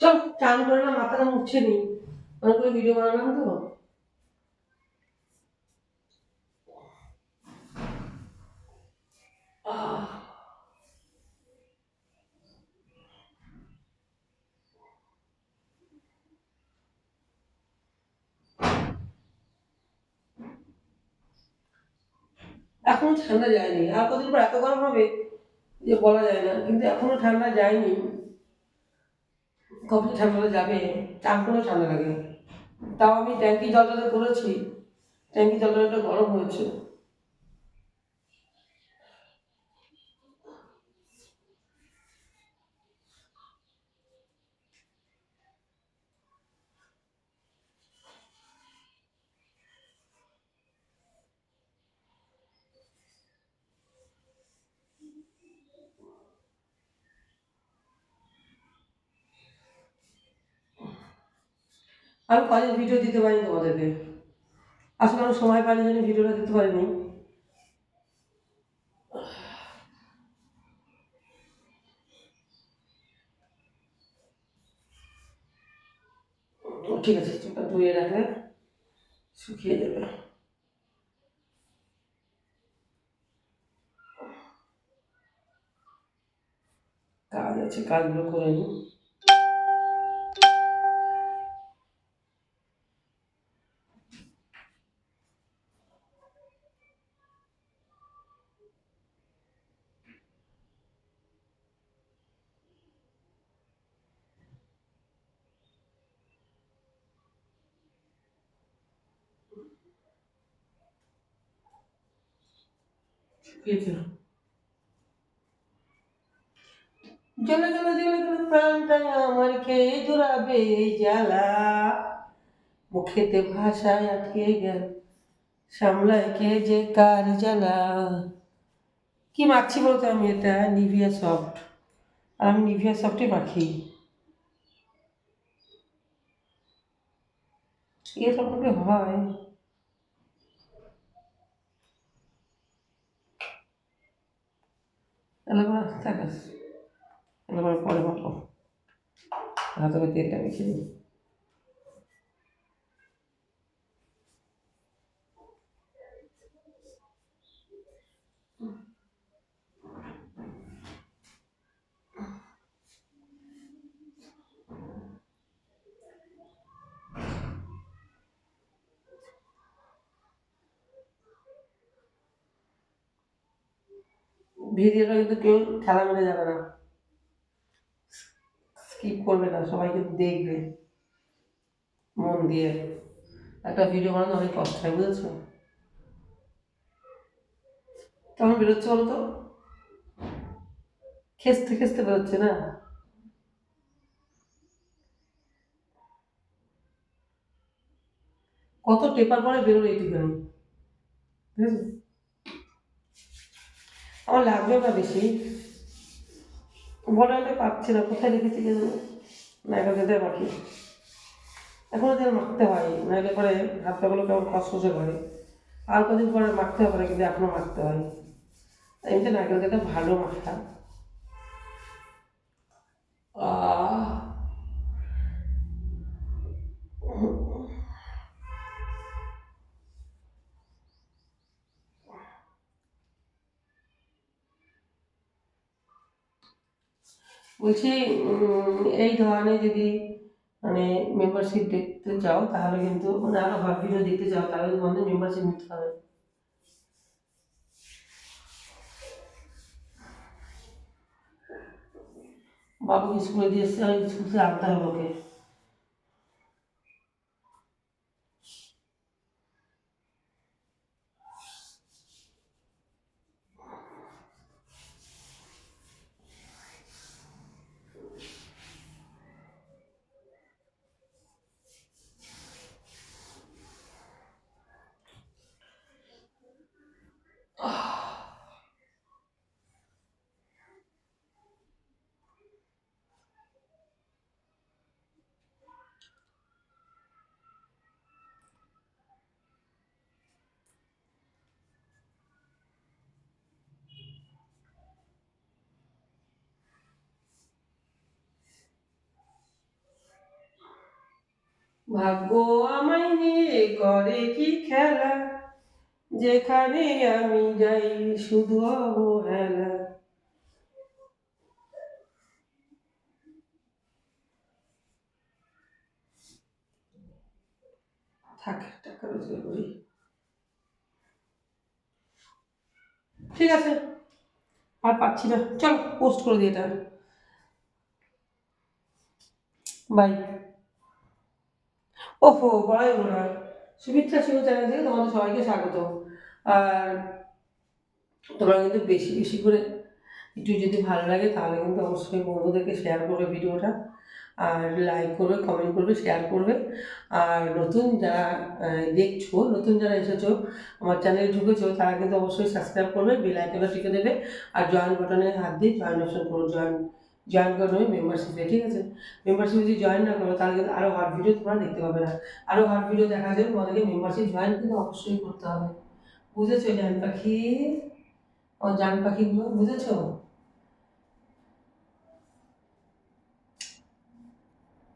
চল চান করে না, মাথাটা মুছছে নি অনেকগুলো ভিডিও বানালাম তো। এখনও ঠান্ডা যায়নি। আর কদিন পর এত গরম হবে যে বলা যায় না। কিন্তু এখনও ঠান্ডা যায়নি। কখন ঠান্ডা যাবে চান করেও ঠান্ডা লাগে তাও আমি ট্যাঙ্কি জলটা করেছি। ট্যাঙ্কি জলটা গরম হয়েছে। আমি কদিন ভিডিও দিতে পারিনি তোমাদেরকে। আসলে আমি সময় পাইনি জন্য ভিডিওটা দিতে পারিনি। ঠিক আছে ধুয়ে রাখলে শুকিয়ে যাবে। কাজ আছে, কাজগুলো করে নিই। জ্বলে জ্বলে জ্বলে প্রাণটা আমার খেয়ে জোড়াবে জ্বালা। মুখেতে ভাষায় আটকে গেল, সামলায় কে যে কার জ্বালা। কি মাখছি বলতো আমি এটা? নিভিয়া সফট আর আমি নিভিয়া সফটই মাখি। সম্পর্কে হয় এলাকা থাকাস তাহলে পরে মাখো হাতে করে তেলটা মেখে নিই ভিডিওটা কিন্তু কেউ খেলা মেরে যাবে না। স্কিপ করবে না, সবাই কিন্তু দেখবে। মন দিয়ে। একটা ভিডিও বানানো অনেক কষ্ট হয়, বুঝেছ? কেমন বেরোচ্ছে বলো তো? খেসতে খেসতে বেরোচ্ছে না? কত টেপার পরে বেরোলো এইটুখানি বুঝেছ আমার লাগবে বেশি বলে হলে পাচ্ছি না কোথায় রেখেছি যেন নাইকা যেতে পারি এখনও যেন মাখতে হয় নাইলে পরে হাত পাগুলো কেমন খসখসে করে আর কদিন পরে মাখতে হবে না কিন্তু এখনও মাখতে হয় এমনিতে নারকেল তেলটা ভালো মাখা বলছি এই ধরনের যদি মানে মেম্বারশিপ দেখতে চাও, তাহলে কিন্তু মানে আরও ভাব ভিডিও দেখতে চাও, তাহলে তোমাদের মেম্বারশিপ নিতে হবে। বাবুকে স্কুলে দিয়ে এসে স্কুল থেকে আনতে হবে ওকে। ভাগ্য আমায় নিয়ে করে কি খেলা? যেখানে আমি যাই শুধু অবহেলা। থাক, টাকা রোজগার করি। ঠিক আছে, আর পাচ্ছি না। চল পোস্ট করে দিই এটা। বাই ওহো, বলাই হলো না। সুমিত্রা সিংহ চ্যানেল থেকে তোমাদের সবাইকে স্বাগত। আর তোমরা কিন্তু বেশি বেশি করে একটু যদি ভালো লাগে, তাহলে কিন্তু অবশ্যই বন্ধুদেরকে শেয়ার করবে ভিডিওটা। আর লাইক করবে কমেন্ট করবে শেয়ার করবে। আর নতুন যারা দেখছ, নতুন যারা এসেছ, আমার চ্যানেলে ঢুকেছো, তারা কিন্তু অবশ্যই সাবস্ক্রাইব করবে বেল আইকনটা টিপে দেবে। আর জয়েন বাটনে হাত দিয়ে জয়েন অপশন করো জয়েন জয়েন করে নেবে মেম্বারশিপে ঠিক আছে? মেম্বারশিপে যদি জয়েন না করো, তাহলে কিন্তু আরও হট ভিডিও তোমরা দেখতে পাবে না। আরও হট ভিডিও দেখার জন্য তোমাদেরকে মেম্বারশিপ জয়েন কিন্তু অবশ্যই করতে হবে। বুঝেছ, জান পাখি? ও জান পাখিগুলো, বুঝেছ?